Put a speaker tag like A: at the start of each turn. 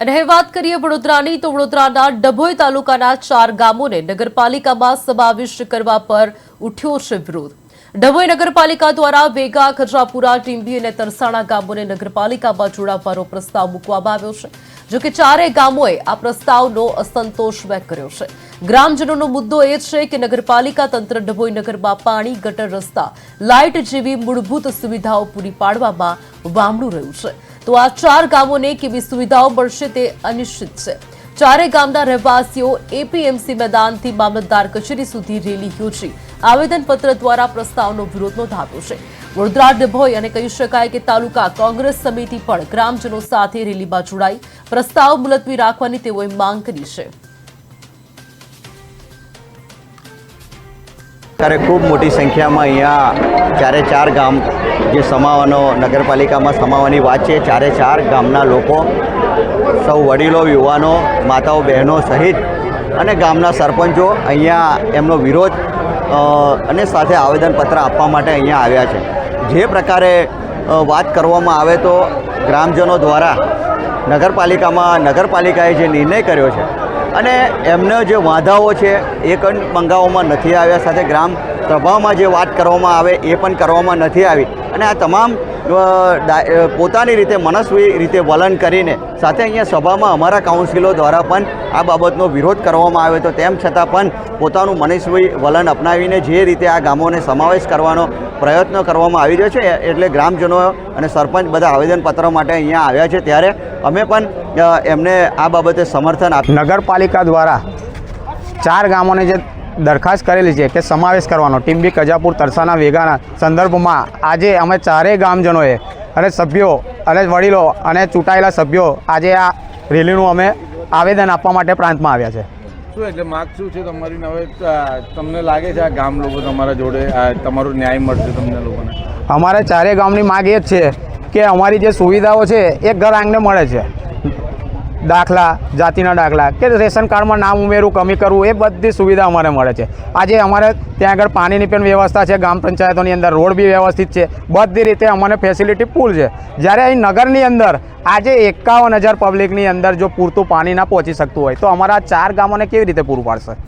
A: અને વાત કરીએ વડોદરાની, તો વડોદરાના ડભોઈ તાલુકાના ચાર ગામોને નગરપાલિકામાં સમાવિષ્ટ કરવા પર ઉઠ્યો છે વિરોધ. ડભોઈ નગરપાલિકા દ્વારા વેગા ખજરાપુરા ટીંબી અને તરસાણા ગામોને નગરપાલિકામાં જોડાવવાનો પ્રસ્તાવ મૂકવામાં આવ્યો છે, જો કે ચારેય ગામોએ આ પ્રસ્તાવનો અસંતોષ વ્યક્ત કર્યો છે. ગ્રામજનોનો મુદ્દો એ છે કે નગરપાલિકા તંત્ર ડભોઈ નગરમાં પાણી, ગટર રસ્તા, લાઇટ જેવી મૂળભૂત સુવિધાઓ પૂરી પાડવામાં વામણું રહ્યું છે. તો આ ચાર ગામોને કેવી સુવિધાઓ મળશે તે અનિશ્ચિત છે. ચારે ગામના રહેવાસીઓ એપીએમસી મેદાનથી મામલતદાર કચેરી સુધી રેલી યોજી આવેદનપત્ર દ્વારા પ્રસ્તાવનો વિરોધ નોંધાવ્યો છે. વડોદરા ડભોઈ અને કહી શકાય કે તાલુકા કોંગ્રેસ સમિતિ પણ ગ્રામજનો સાથે રેલીમાં જોડાઈ પ્રસ્તાવ મુલતવી રાખવાની તેઓએ માંગ કરી છે.
B: ત્યારે ખૂબ મોટી સંખ્યામાં અહીંયા ચારે ચાર ગામ જે સમાવાનો નગરપાલિકામાં સમાવાની વાત છે, ચારે ચાર ગામના લોકો, સૌ વડીલો, યુવાનો, માતાઓ, બહેનો સહિત અને ગામના સરપંચો અહીંયા એમનો વિરોધ અને સાથે આવેદનપત્ર આપવા માટે અહીંયા આવ્યા છે. જે પ્રકારે વાત કરવામાં આવે તો ગ્રામજનો દ્વારા નગરપાલિકામાં નગરપાલિકાએ જે નિર્ણય કર્યો છે અને એમનો જે વાંધાઓ છે એ પણ મંગાવવામાં નથી આવ્યા. સાથે ગ્રામ સભામાં જે વાત કરવામાં આવે એ પણ કરવામાં નથી આવી. અને આ તમામ પોતાની રીતે મનસ્વી રીતે વલણ કરીને સાથે અહીંયા સભામાં અમારા કાઉન્સિલો દ્વારા પણ આ બાબતનો વિરોધ કરવામાં આવ્યો હતો તેમ છતાં પણ પોતાનું મનસ્વી વલણ અપનાવીને જે રીતે આ ગામોને સમાવેશ કરવાનો પ્રયત્ન કરવામાં આવી રહ્યો છે એટલે ગ્રામજનો અને સરપંચ બધા આવેદનપત્ર માટે અહીંયા આવ્યા છે. ત્યારે અમે પણ એમને આ બાબતે સમર્થન આપ
C: નગરપાલિકા દ્વારા ચાર ગામોને જે દરખાસ્ત કરેલી છે કે સમાવેશ કરવાનો. ટીમ્બી કજાપુર તરસાના વેગાના સંદર્ભમાં આજે અમે ચારેય ગામજનોએ અને સભ્યો અને વડીલો અને ચૂંટાયેલા સભ્યો આજે આ રેલીનું અમે આવેદન આપવા માટે પ્રાંતમાં આવ્યા છે.
D: શું એટલે માગ શું છે તમારી? હવે તમને લાગે છે આ ગામ લોકો તમારા જોડે તમારું તમારો ન્યાય મળશે તમને લોકોને?
C: અમારે ચારેય ગામની માગ એ જ છે કે અમારી જે સુવિધાઓ છે એ ઘર આંગણે મળે છે. દાખલા, જાતિના દાખલા કે રેશન કાર્ડમાં નામ ઉમેરવું, કમી કરવું, એ બધી સુવિધા અમારે મળે છે. આજે અમારે ત્યાં આગળ પાણીની પણ વ્યવસ્થા છે ગ્રામ પંચાયતોની અંદર રોડ બી વ્યવસ્થિત છે. બધી રીતે અમને ફેસિલિટી ફૂલ છે. જ્યારે અહીં નગરની અંદર આજે એકાવન હજાર પબ્લિકની અંદર જો પૂરતું પાણી ના પહોંચી શકતું હોય, તો અમારા ચાર ગામોને કેવી રીતે પૂરું પાડશે?